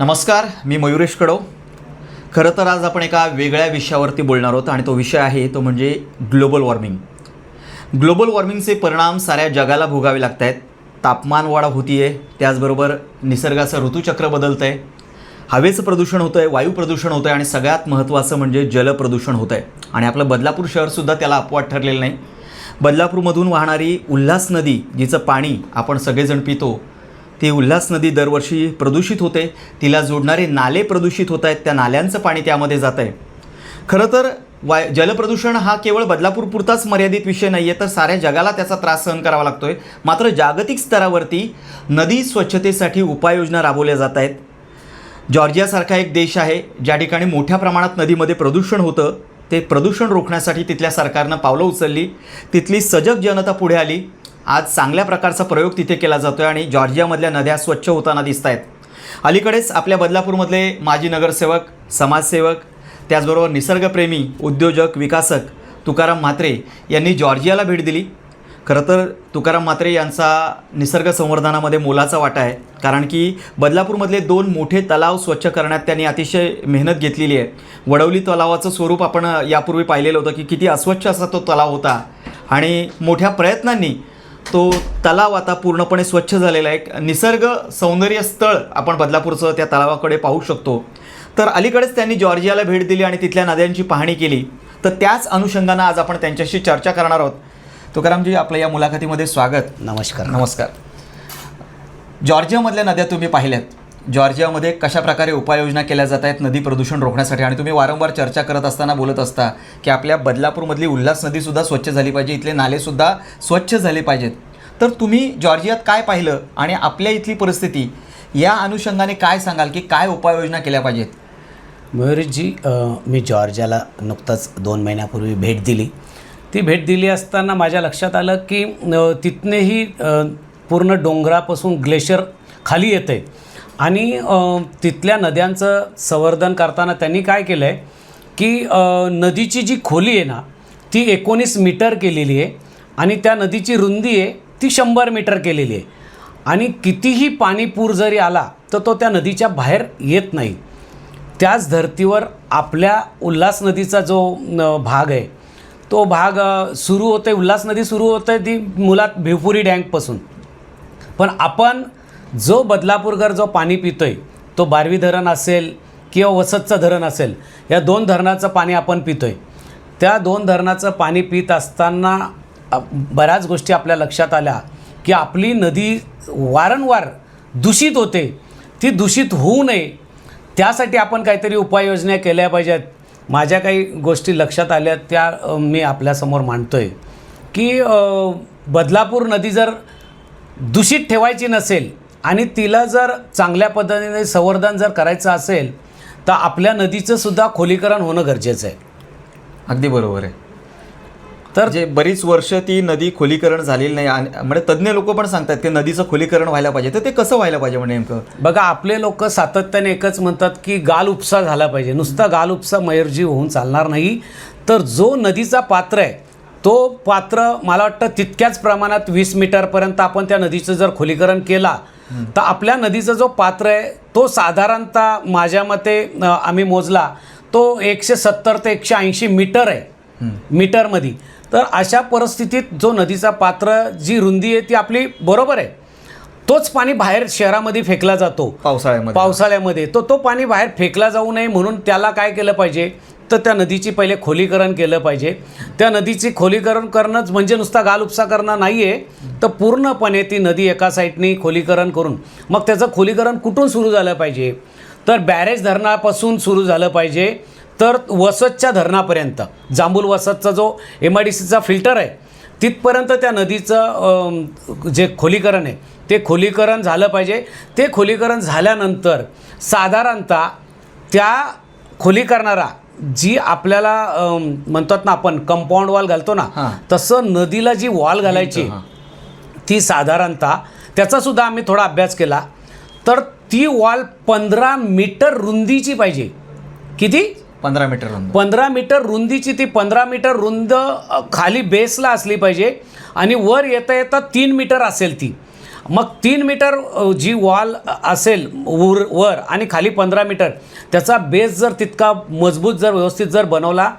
नमस्कार मी मयुरेश कडव खरं तर आज आपण एका वेगळ्या विषयावरती बोलणार आहोत आणि तो विषय आहे तो म्हणजे ग्लोबल वॉर्मिंग. ग्लोबल वॉर्मिंगचे परिणाम साऱ्या जगाला भोगावे लागत आहेत तापमानवाढ होती आहे त्याचबरोबर निसर्गाचं ऋतूचक्र बदलतं आहे हवेचं प्रदूषण होतं आहे वायू प्रदूषण होतं आहे आणि सगळ्यात महत्त्वाचं म्हणजे जलप्रदूषण होतं आहे आणि आपलं बदलापूर शहरसुद्धा त्याला अपवाद ठरलेलं नाही. बदलापूरमधून वाहणारी उल्हास नदी जिचं पाणी आपण सगळेजण पितो ती उल्हास नदी दरवर्षी प्रदूषित होते. तिला जोडणारे नाले प्रदूषित होत आहेत. त्या नाल्यांचं पाणी त्यामध्ये जात आहे. खरं तर वाय जलप्रदूषण हा केवळ बदलापूरपुरताच मर्यादित विषय नाही आहे तर साऱ्या जगाला त्याचा त्रास सहन करावा लागतो आहे मात्र जागतिक स्तरावरती नदी स्वच्छतेसाठी उपाययोजना राबवल्या जात आहेत. जॉर्जियासारखा एक देश आहे ज्या ठिकाणी मोठ्या प्रमाणात नदीमध्ये प्रदूषण होतं. ते प्रदूषण रोखण्यासाठी तिथल्या सरकारनं पावलं उचलली. तिथली सजग जनता पुढे आली. आज चांगल्या प्रकारचा प्रयोग तिथे केला जातो आहे आणि जॉर्जियामधल्या नद्या स्वच्छ होताना दिसत आहेत अलीकडेच आपल्या बदलापूरमधले माजी नगरसेवक समाजसेवक त्याचबरोबर निसर्गप्रेमी उद्योजक विकासक तुकाराम म्हात्रे यांनी जॉर्जियाला भेट दिली. खरं तर तुकाराम म्हात्रे यांचा निसर्ग संवर्धनामध्ये मोलाचा वाटा आहे कारण की बदलापूरमधले दोन मोठे तलाव स्वच्छ करण्यात त्यांनी अतिशय मेहनत घेतलेली आहे. वडवली तलावाचं स्वरूप आपण यापूर्वी पाहिलेलं होतं की किती अस्वच्छ असा तो तलाव होता आणि मोठ्या प्रयत्नांनी तो तलाव आता पूर्णपणे स्वच्छ झालेला आहे. एक निसर्ग सौंदर्य स्थळ आपण बदलापूरचं त्या तलावाकडे पाहू शकतो. तर अलीकडेच त्यांनी जॉर्जियाला भेट दिली आणि तिथल्या नद्यांची पाहणी केली. तर त्याच अनुषंगानं आज आपण त्यांच्याशी चर्चा करणार आहोत. तुकारामजी आपलं या मुलाखतीमध्ये स्वागत. नमस्कार. नमस्कार. जॉर्जियामधल्या नद्या तुम्ही पाहिल्यात. जॉर्जियामध्ये कशा प्रकारे उपाययोजना केल्या जात आहेत नदी प्रदूषण रोखण्यासाठी? आणि तुम्ही वारंवार चर्चा करत असताना बोलत असता की आपल्या बदलापूरमधली उल्हास नदीसुद्धा स्वच्छ झाली पाहिजे इथले नालेसुद्धा स्वच्छ झाले पाहिजेत. तर तुम्ही जॉर्जियात काय पाहिलं आणि आपल्या इथली परिस्थिती या अनुषंगाने काय सांगाल की काय उपाययोजना केल्या पाहिजेत? मयुरजी मी जॉर्जियाला नुकताच दोन महिन्यापूर्वी भेट दिली. ती भेट दिली असताना माझ्या लक्षात आलं की तिथनेही पूर्ण डोंगरापासून ग्लेशियर खाली येतं आहे आणि तिथल्या नद्यांचं संवर्धन करताना त्यांनी काय केलं आहे की नदीची जी खोली आहे ना ती एकोणीस मीटर केलेली आहे आणि त्या नदीची रुंदी आहे ती शंभर मीटर केलेली आहे. आणि कितीही पाणीपूर जरी आला तर तो त्या नदीच्या बाहेर येत नाही. त्याच धर्तीवर आपल्या उल्हास नदीचा जो न, भाग आहे तो भाग सुरू होते उल्हास नदी सुरू होते ती मुलात भिवपुरी डँकपासून पण आपण जो बदलापूरकर जो पाणी पितोय तो बारवी धरण असेल किंवा वसतचं धरण असेल या दोन धरणाचं पाणी आपण पितोय. त्या दोन धरणाचं पाणी पित असताना बऱ्याच गोष्टी आपल्या लक्षात आल्या की आपली नदी वारंवार दूषित होते. ती दूषित होऊ नये. त्यासाठी आपण काहीतरी उपाययोजना केल्या पाहिजेत. माझ्या काही गोष्टी लक्षात आल्या त्या मी आपल्यासमोर मांडतो आहे की बदलापूर नदी जर दूषित ठेवायची नसेल आणि तिला जर चांगल्या पद्धतीने संवर्धन जर करायचं असेल तर आपल्या नदीचं सुद्धा खोलीकरण होणं गरजेचं आहे. अगदी बरोबर आहे. तर जे बरीच वर्ष ती नदी खोलीकरण झालेली नाही आणि म्हणजे तज्ज्ञ लोक पण सांगतात की नदीचं खोलीकरण व्हायला पाहिजे. तर ते कसं व्हायला पाहिजे म्हणजे नेमकं? बघा आपले लोक सातत्याने एकच म्हणतात की गाल उपसा झाला पाहिजे. नुसता गाल उपसा मयूरजी होऊन चालणार नाही. तर जो नदीचा पात्र आहे तो पात्र मला वाटतं तितक्याच प्रमाणात वीस मीटरपर्यंत आपण त्या नदीचं जर खोलीकरण केला तर आपल्या नदीचा जो पात्र आहे तो साधारणतः माझ्या मते आम्ही मोजला तो एकशे सत्तर ते एकशे ऐंशी मीटर आहे. मीटरमध्ये. तर अशा परिस्थितीत जो नदीचा पात्र जी रुंदी आहे ती आपली बरोबर आहे. तोच पाणी बाहेर शहरामध्ये फेकला जातो. पावसाळ्यामध्ये. पावसाळ्यामध्ये. तो तो पाणी बाहेर फेकला जाऊ नये म्हणून त्याला काय केलं पाहिजे? तर त्या नदीची पहिले खोलीकरण केलं पाहिजे. त्या नदीची खोलीकरण करणंच म्हणजे नुसता गाल उपसा करणं नाही आहे तर पूर्णपणे ती नदी एका साईडनी खोलीकरण करून मग त्याचं खोलीकरण कुठून सुरू झालं पाहिजे? तर बॅरेज धरणापासून सुरू झालं पाहिजे. तर वसतच्या धरणापर्यंत जांभूल वसतचा जो एम आय डी सीचा फिल्टर आहे तिथपर्यंत त्या नदीचं जे खोलीकरण आहे ते खोलीकरण झालं पाहिजे. ते खोलीकरण झाल्यानंतर साधारणतः त्या खोलीकरणारा जी आपल्याला म्हणतात ना आपण कंपाऊंड वॉल घालतो ना. तसं नदीला जी वॉल घालायची. ती साधारणतः त्याचा सुद्धा आम्ही थोडा अभ्यास केला. तर ती वॉल पंधरा मीटर रुंदीची पाहिजे. किती? पंधरा मीटर रुंद. पंधरा मीटर रुंदीची ती पंधरा मीटर रुंद खाली बेसला असली पाहिजे. आणि वर येता येता तीन मीटर असेल ती. मग तीन मीटर जी वॉल असेल वर वर आणि खाली पंधरा मीटर त्याचा बेस जर तितका मजबूत जर व्यवस्थित जर बनवला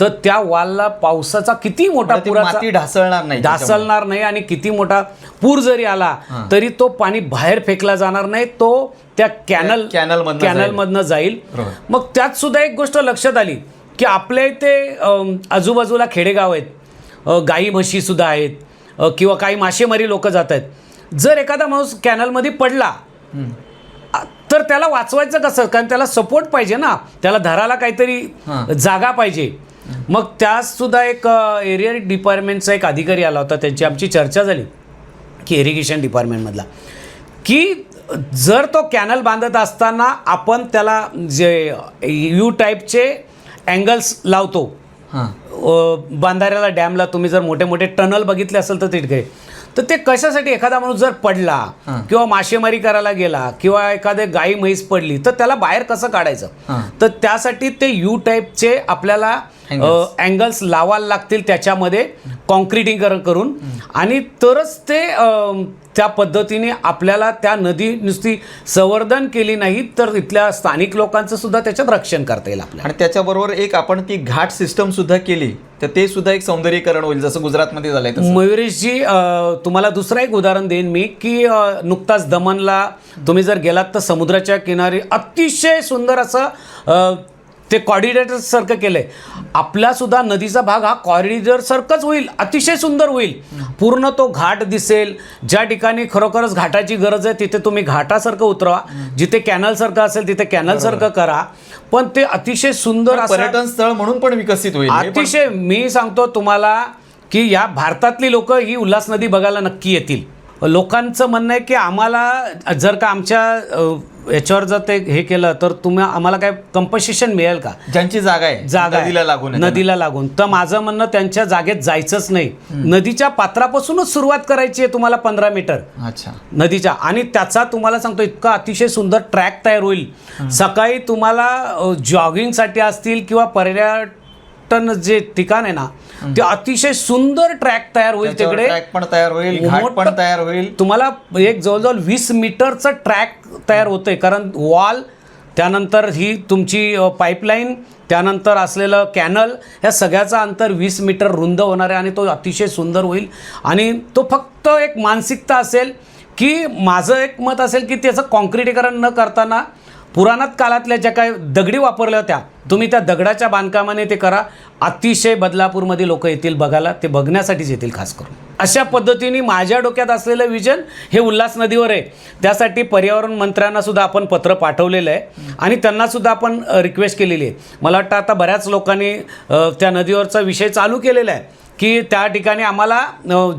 तर त्या वॉलला पावसाचा किती मोठा पुराचा माती ढासळणार नाही. ढासळणार नाही आणि किती मोठा पूर जरी आला तरी तो पाणी बाहेर फेकला जाणार नाही तो त्या कॅनल जाईल. कॅनलमधनं जाईल. मग त्यात सुद्धा एक गोष्ट लक्षात आली की आपल्या इथे आजूबाजूला खेडेगाव आहेत गाई म्हशी सुद्धा आहेत किंवा काही मासेमारी लोक जात आहेत जर एखादा माणूस कॅनलमध्ये पडला तर त्याला वाचवायचं कसं? कारण त्याला सपोर्ट पाहिजे ना. त्याला धराला काहीतरी. जागा पाहिजे. मग त्यात सुद्धा एक एरिया डिपार्टमेंटचा एक अधिकारी आला होता. त्यांची आमची चर्चा झाली की इरिगेशन डिपार्टमेंटमधला की जर तो कॅनल बांधत असताना आपण त्याला जे यू टाईपचे अँगल्स लावतो. बांधाऱ्याला डॅमला तुम्ही जर मोठे मोठे टनल बघितले असेल तर तिथे तर ते कशासाठी एखादा माणूस जर पडला. किंवा मासेमारी करायला गेला किंवा एखादे गाई म्हैस पडली तर त्याला बाहेर कसं काढायचं. तर त्यासाठी ते यू टाईपचे आपल्याला. अँगल्स लावायला लागतील त्याच्यामध्ये कॉन्क्रिटीकरण करून आणि तरच ते त्या पद्धतीने आपल्याला त्या नदी नुसती संवर्धन केली नाही तर इथल्या स्थानिक लोकांचं सुद्धा त्याच्यात रक्षण करता येईल आपल्याला. आणि त्याच्याबरोबर एक आपण ती घाट सिस्टम सुद्धा केली तर ते सुद्धा एक सौंदर्यीकरण होईल जसं गुजरातमध्ये झालंय मयुरेशजी तुम्हाला दुसरं एक उदाहरण देईन मी की नुकताच दमनला तुम्ही जर गेलात तर समुद्राच्या किनारी अतिशय सुंदर असं ते कॉरिडॉर सारखं केलंय. आपला सुद्धा नदीचा भाग हा कॉरिडॉर सारखंच होईल अतिशय सुंदर होईल. पूर्ण तो घाट दिसेल. ज्या ठिकाणी खरोखरच घाटाची गरज आहे तिथे तुम्ही घाटासारखं उतरवा. जिथे कॅनल सारखं असेल तिथे कॅनल सारखं करा. पण ते अतिशय सुंदर असं पर्यटन स्थळ म्हणून पण विकसित होईल हे पण- अतिशय मी सांगतो तुम्हाला की या भारतातली लोक ही उल्हास नदी बघायला नक्की येतील. लोकांचं म्हणणं आहे की आम्हाला जर का आमच्या याच्यावर जर ते हे केलं तर तुम्ही आम्हाला काय कंपन्सेशन मिळेल का? ज्यांची जागा आहे जागा. नदीला लागून नदीला लागून. तर माझं म्हणणं त्यांच्या जागेत जायचंच नाही. नदीच्या पात्रापासूनच सुरुवात करायची आहे तुम्हाला पंधरा मीटर. अच्छा. नदीच्या. आणि त्याचा तुम्हाला सांगतो इतका अतिशय सुंदर ट्रॅक तयार होईल. सकाळी तुम्हाला जॉगिंगसाठी असतील किंवा पर्यटन जे ठिकाण आहे ना ते अतिशय सुंदर ट्रॅक तयार होईल तिकडे. ट्रॅक पण तयार होईल घाट पण तयार होईल. तुम्हाला एक जवळजवळ वीस मीटरचं ट्रॅक तयार होतंय. कारण वॉल त्यानंतर ही तुमची पाईपलाईन त्यानंतर असलेलं कॅनल ह्या सगळ्याचा अंतर वीस मीटर रुंद होणार आहे आणि तो अतिशय सुंदर होईल. आणि तो फक्त एक मानसिकता असेल की माझं एक मत असेल की त्याचं कॉन्क्रिटीकरण न करताना पुराणात काळातल्या ज्या काय दगडी वापरल्या होत्या तुम्ही त्या दगडाच्या बांधकामाने ते करा. अतिशय बदलापूरमध्ये लोक येतील बघायला ते बघण्यासाठीच येतील खास करून. अशा पद्धतीने माझ्या डोक्यात असलेलं विजन हे उल्हास नदीवर आहे. त्यासाठी पर्यावरण मंत्र्यांना सुद्धा आपण पत्र पाठवलेलं आहे. आणि त्यांना सुद्धा आपण रिक्वेस्ट केलेली आहे. मला वाटतं आता बऱ्याच लोकांनी त्या नदीवरचा विषय चालू केलेला आहे. की त्या ठिकाणी आम्हाला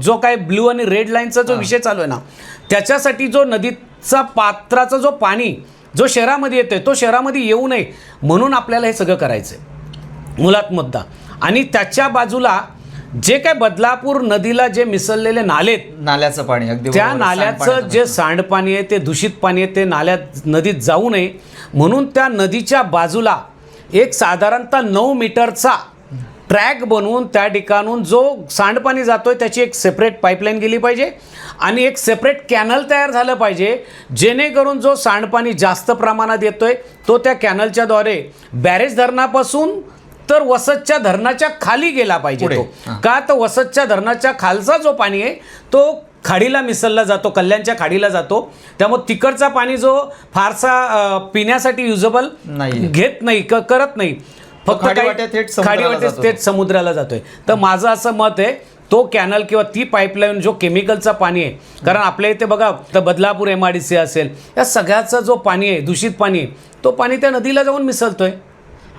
जो काय ब्ल्यू आणि रेड लाईनचा जो विषय चालू आहे ना त्याच्यासाठी जो नदीचा पात्राचा जो पाणी जो शहरामध्ये येतोय तो शहरामध्ये येऊ नये म्हणून आपल्याला हे सगळं करायचं आहे मुळात मुद्दा आणि त्याच्या बाजूला जे काय बदलापूर नदीला जे मिसळलेले नालेत नाल्याचं पाणी अगदी त्या. नाल्याचं. जे सांडपाणी आहे ते दूषित पाणी आहे ते नाल्यात नदीत जाऊ नये म्हणून त्या नदीच्या बाजूला एक साधारणतः नऊ मीटरचा ट्रॅक बनवून त्या ठिकाणून जो सांडपाणी जातोय त्याची एक सेपरेट पाईपलाईन गेली पाहिजे आणि एक सेपरेट कॅनल तयार झालं पाहिजे जेणेकरून जो सांडपाणी जास्त प्रमाणात येतोय तो त्या कॅनलच्याद्वारे बॅरेज धरणापासून तर वसतच्या धरणाच्या खाली गेला पाहिजे. तो. का तर वसतच्या धरणाच्या खालचा जो पाणी आहे तो खाडीला मिसळला जातो कल्याणच्या खाडीला जातो त्यामुळे तिकडचा पाणी जो फारसा पिण्यासाठी युजेबल नाहीये. घेत नाही क- करत नाही फक्त खाडीवाट्या थेट समुद्राला खाडीवाट्या जातो. थेट समुद्राला जातोय तर माझं असं मत आहे तो कॅनल किंवा ती पाईपलाईन जो केमिकलचा पाणी आहे कारण आपल्या इथे बघा तर Badlapur M I D C असेल या सगळ्याचा जो पाणी आहे दूषित पाणी आहे तो पाणी त्या नदीला जाऊन मिसळतोय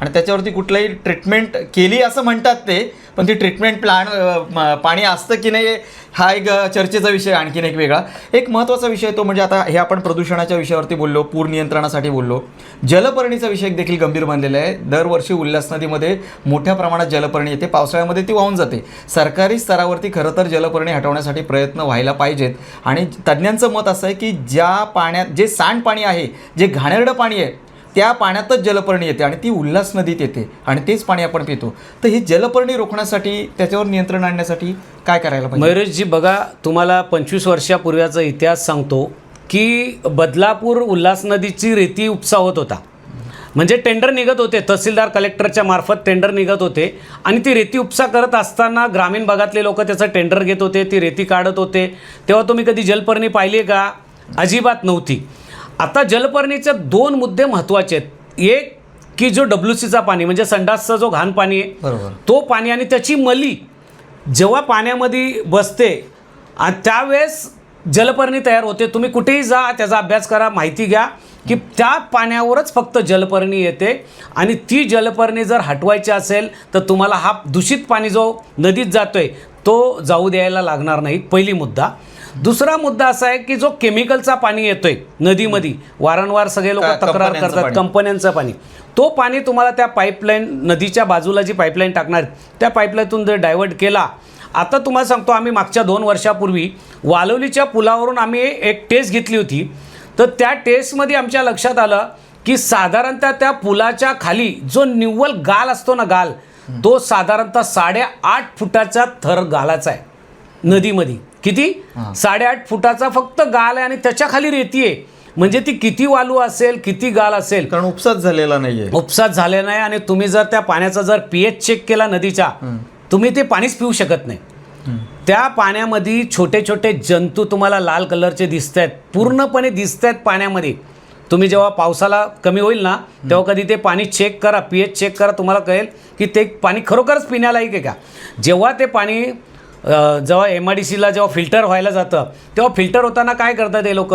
आणि त्याच्यावरती कुठलाही ट्रीटमेंट केली असं म्हणतात ते पण ती ट्रीटमेंट प्लान पाणी असतं की नाही हा एक चर्चेचा विषय आणखीन एक वेगळा. एक महत्त्वाचा विषय तो म्हणजे आता हे आपण प्रदूषणाच्या विषयावरती बोललो पूर नियंत्रणासाठी बोललो. जलपर्णीचा विषय देखील गंभीर बनलेला आहे. दरवर्षी उल्हास नदीमध्ये मोठ्या प्रमाणात जलपर्णी येते. पावसाळ्यामध्ये ती वाहून जाते. सरकारी स्तरावरती खरं तर जलपर्णी हटवण्यासाठी प्रयत्न व्हायला पाहिजेत. आणि तज्ज्ञांचं मत असं आहे की ज्या पाण्यात जे सांडपाणी आहे जे घाणेरडं पाणी आहे त्या पाण्यातच जलपर्णी येते आणि ती उल्हास नदीत येते आणि तेच पाणी आपण पितो. तर ही जलपर्णी रोखण्यासाठी त्याच्यावर नियंत्रण आणण्यासाठी काय करायला पाहिजे? मयुरेशजी बघा तुम्हाला पंचवीस वर्षापूर्वीचा इतिहास सांगतो की बदलापूर उल्हास नदीची रेती उपसा होत होता. म्हणजे टेंडर निघत होते तहसीलदार कलेक्टरच्या मार्फत टेंडर निघत होते आणि ती रेती उपसा करत असताना ग्रामीण भागातले लोक त्याचं टेंडर घेत होते ती रेती काढत होते. तेव्हा तुम्ही कधी जलपर्णी पाहिली आहे का? अजिबात नव्हती. आता जलपर्णीचे दोन मुद्दे महत्त्वाचे आहेत. एक की जो डब्ल्यू सीचा पाणी म्हणजे संडासचा जो घाण पाणी आहे बरोबर. तो पाणी आणि त्याची मली जेव्हा पाण्यामध्ये बसते आणि त्यावेळेस जलपर्णी तयार होते तुम्ही कुठेही जा त्याचा अभ्यास करा माहिती घ्या की त्या पाण्यावरच फक्त जलपर्णी येते. आणि ती जलपर्णी जर हटवायची असेल तर तुम्हाला हा दूषित पाणी जो नदीत जातोय तो जाऊ द्यायला लागणार नाही. पहिली मुद्दा. दुसरा मुद्दा असा आहे की जो केमिकलचा पाणी येतोय नदीमध्ये वारंवार सगळे लोक तक्रार करतात. कंपन्यांचं पाणी. तो पाणी तुम्हाला त्या पाईपलाईन नदीच्या बाजूला जी पाईपलाईन टाकणार त्या पाईपलाईनतून जर डायव्हर्ट केला आता तुम्हाला सांगतो आम्ही मागच्या दोन वर्षापूर्वी वालवलीच्या पुलावरून आम्ही एक टेस्ट घेतली होती. तर त्या टेस्टमध्ये आमच्या लक्षात आलं की साधारणतः त्या पुलाच्या खाली जो निव्वळ गाल असतो ना गाल तो साधारणतः साडेआठ फुटाचा थर गालाचा आहे नदीमध्ये. किती? साडेआठ फुटाचा फक्त गाल आहे आणि त्याच्याखाली रेती आहे म्हणजे ती किती वालू असेल किती गाल असेल? कारण उपसाच झालेला नाहीये. उपसात झाले नाही आणि तुम्ही जर त्या पाण्याचा जर पी एच चेक केला नदीच्या तुम्ही ते पाणीच पिऊ शकत नाही. त्या पाण्यामध्ये छोटे छोटे जंतू तुम्हाला लाल कलरचे दिसत आहेत पूर्णपणे दिसत आहेत पाण्यामध्ये. तुम्ही जेव्हा पावसाला कमी होईल ना तेव्हा कधी ते पाणी चेक करा पी एच चेक करा तुम्हाला कळेल की ते पाणी खरोखरच पिण्यालायक आहे का? जेव्हा ते पाणी जेव्हा एम आय डी सीला जेव्हा फिल्टर व्हायला जातं तेव्हा फिल्टर होताना काय करतात हे लोक?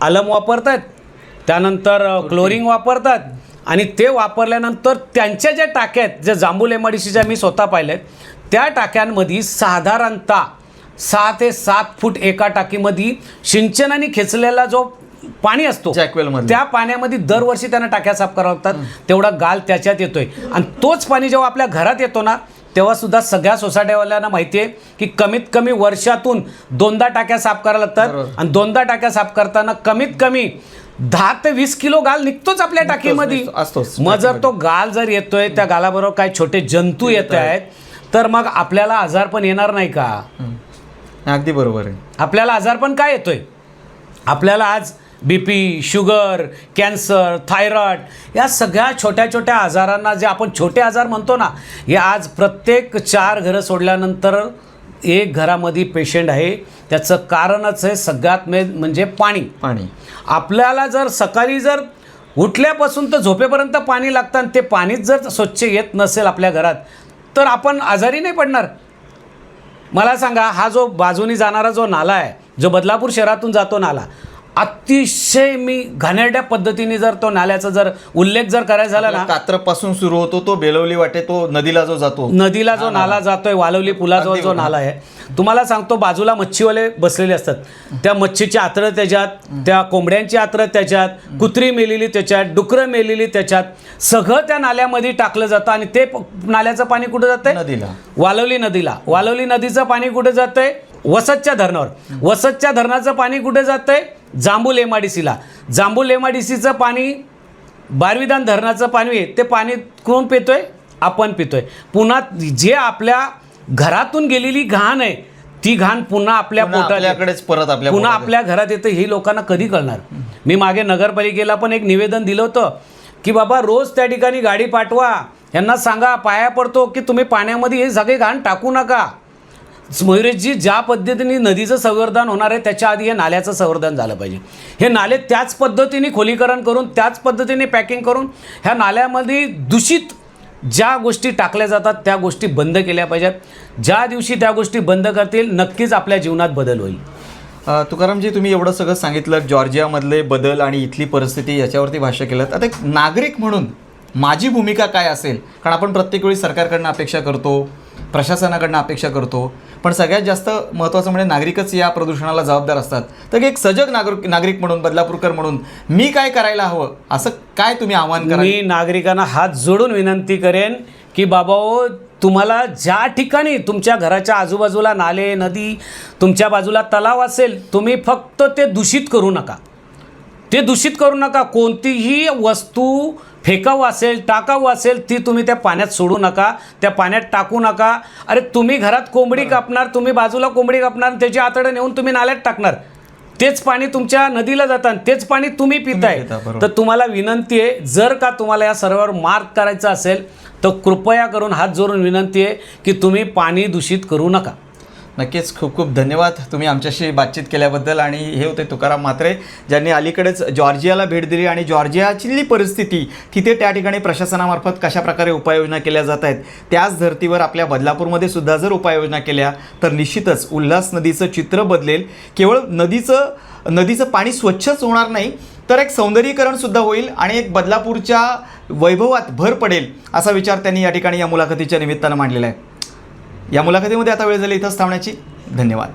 अलम वापरतात त्यानंतर क्लोरिंग वापरतात आणि ते वापरल्यानंतर त्यांच्या ज्या टाक्या आहेत ज्या जांभूल एम आय डी सीच्या मी स्वतः पाहिल्या आहेत त्या टाक्यांमध्ये साधारणतः सहा ते सात फूट एका टाकीमध्ये सिंचनाने खेचलेला जो पाणी असतो. त्या पाण्यामध्ये दरवर्षी त्यांना टाक्या साफ कराव्या लागतात. तेवढा गाल त्याच्यात येतोय. आणि तोच पाणी जेव्हा आपल्या घरात येतो ना तेव्हा सुद्धा सगळ्या सोसायटीवाल्यांना माहिती आहे की कमीत कमी वर्षातून दोनदा टाक्या साफ कराव्या लागतात. आणि दोनदा टाक्या साफ करताना कमीत कमी दहा ते वीस किलो गाल निघतोच आपल्या टाकीमध्ये असतोच मग जर. तो गाल जर येतोय त्या गालाबरोबर काही छोटे जंतू येत आहेत तर मग आपल्याला आजार पण येणार नाही का. अगदी बरोबर आहे आपल्याला आजारपण काय येतोय आपल्याला आज B P sugar cancer thyroid या सगळ्या छोट्या छोट्या आजारांना जे आपण छोटे आजार म्हणतो ना हे आज प्रत्येक चार घरं सोडल्यानंतर एक घरामध्ये पेशंट आहे. त्याचं कारणच आहे सगळ्यात मेन म्हणजे पाणी. पाणी. आपल्याला जर सकाळी जर उठल्यापासून तर झोपेपर्यंत पाणी लागतं आणि ते पाणीच जर स्वच्छ येत नसेल आपल्या घरात तर आपण आजारी नाही पडणार. मला सांगा हा जो बाजूनी जाणारा जो नाला आहे जो बदलापूर शहरातून जातो नाला अतिशय मी घाणेरड्या पद्धतीने जर तो नाल्याचा जर उल्लेख जर करायचा झाला ना कात्रपासून सुरू होतो तो बेलवली वाटे तो नदीला जो जातो. नदीला जो नाला जातोय वालवली पुलाजवळ अगदी जो बरोबर. नाला आहे तुम्हाला सांगतो बाजूला मच्छीवाले बसलेले असतात. त्या मच्छीची आतरं त्याच्यात त्या कोंबड्यांची आतरं त्याच्यात कुत्री मेलेली त्याच्यात डुकरं मेलेली त्याच्यात सगळं त्या नाल्यामध्ये टाकलं जातं आणि ते नाल्याचं पाणी कुठं जातंय? नदीला. वालवली नदीला. वालवली नदीचं पाणी कुठे जातंय? वसतच्या धरणावर. वसतच्या धरणाचं पाणी कुठे जातंय? जांभूल एम आय डी सीला जांभूल एम आय डी सीचं पाणी बारविधान धरणाचं पाणी आहे ते पाणी कोण पितोय? आपण पितोय. पुन्हा जे आपल्या घरातून गेलेली घाण आहे ती घाण पुन्हा आपल्या आपल्याकडेच परत आपल्या पुन्हा आपल्या घरात येतं हे लोकांना कधी कळणार? मी मागे नगरपालिकेला पण एक निवेदन दिलं होतं की बाबा रोज त्या ठिकाणी गाडी पाठवा. यांना सांगा पाया पडतो की तुम्ही पाण्यामध्ये हे सगळे घाण टाकू नका. मयुरेशजी ज्या पद्धतीने नदीचं संवर्धन होणार आहे त्याच्या आधी हे नाल्याचं संवर्धन झालं पाहिजे. हे नाले त्याच पद्धतीने खोलीकरण करून त्याच पद्धतीने पॅकिंग करून ह्या नाल्यामध्ये दूषित ज्या गोष्टी टाकल्या जातात त्या गोष्टी बंद केल्या पाहिजेत. ज्या दिवशी त्या गोष्टी बंद करतील नक्कीच आपल्या जीवनात बदल होईल. तुकारामजी तुम्ही एवढं सगळं सांगितलं जॉर्जियामधले बदल आणि इथली परिस्थिती याच्यावरती भाष्य केलं. आता एक नागरिक म्हणून माझी भूमिका काय असेल? कारण आपण प्रत्येक वेळी सरकारकडनं अपेक्षा करतो प्रशासनाकडनं अपेक्षा करतो. पण सगळ्यात जास्त महत्त्वाचं म्हणजे नागरिकच या प्रदूषणाला जबाबदार असतात. तर एक सजग नागरिक नागरिक म्हणून बदलापूरकर म्हणून मी काय करायला हवं? असं काय तुम्ही आव्हान करा मी नागरिकांना हात जोडून विनंती करेन की बाबा ओ तुम्हाला ज्या ठिकाणी तुमच्या घराच्या आजूबाजूला नाले नदी तुमच्या बाजूला तलाव असेल तुम्ही फक्त ते दूषित करू नका. ते दूषित करू नका. कोणतीही वस्तू फेकावं असेल टाकावं असेल ती तुम्ही त्या पाण्यात सोडू नका त्या पाण्यात टाकू नका. अरे तुम्ही घरात कोंबडी कापणार तुम्ही बाजूला कोंबडी कापणार त्याची आतडं नेऊन तुम्ही नाल्यात टाकणार. तेच पाणी तुमच्या नदीला जातात तेच पाणी तुम्ही पिताय. तर तुम्हाला विनंती आहे जर का तुम्हाला या सर्वावर मार्क करायचा असेल तर कृपया करून हात जोडून विनंती आहे की तुम्ही पाणी दूषित करू नका. नक्कीच खूप खूप धन्यवाद तुम्ही आमच्याशी बातचीत केल्याबद्दल आणि हे होते तुकाराम म्हात्रे ज्यांनी अलीकडेच जॉर्जियाला भेट दिली आणि जॉर्जियाची परिस्थिती तिथे त्या ठिकाणी प्रशासनामार्फत कशाप्रकारे उपाययोजना केल्या जात आहेत त्याच धर्तीवर आपल्या बदलापूरमध्ये सुद्धा जर उपाययोजना केल्या तर निश्चितच उल्हास नदीचं चित्र बदलेल. केवळ नदीचं नदीचं पाणी स्वच्छच होणार नाही तर एक सौंदर्यीकरणसुद्धा होईल आणि एक बदलापूरच्या वैभवात भर पडेल असा विचार त्यांनी या ठिकाणी या मुलाखतीच्या निमित्तानं मांडलेला आहे. या मुलाखतीमध्ये आता वेळ झाली. इथंच थांबण्याची. धन्यवाद.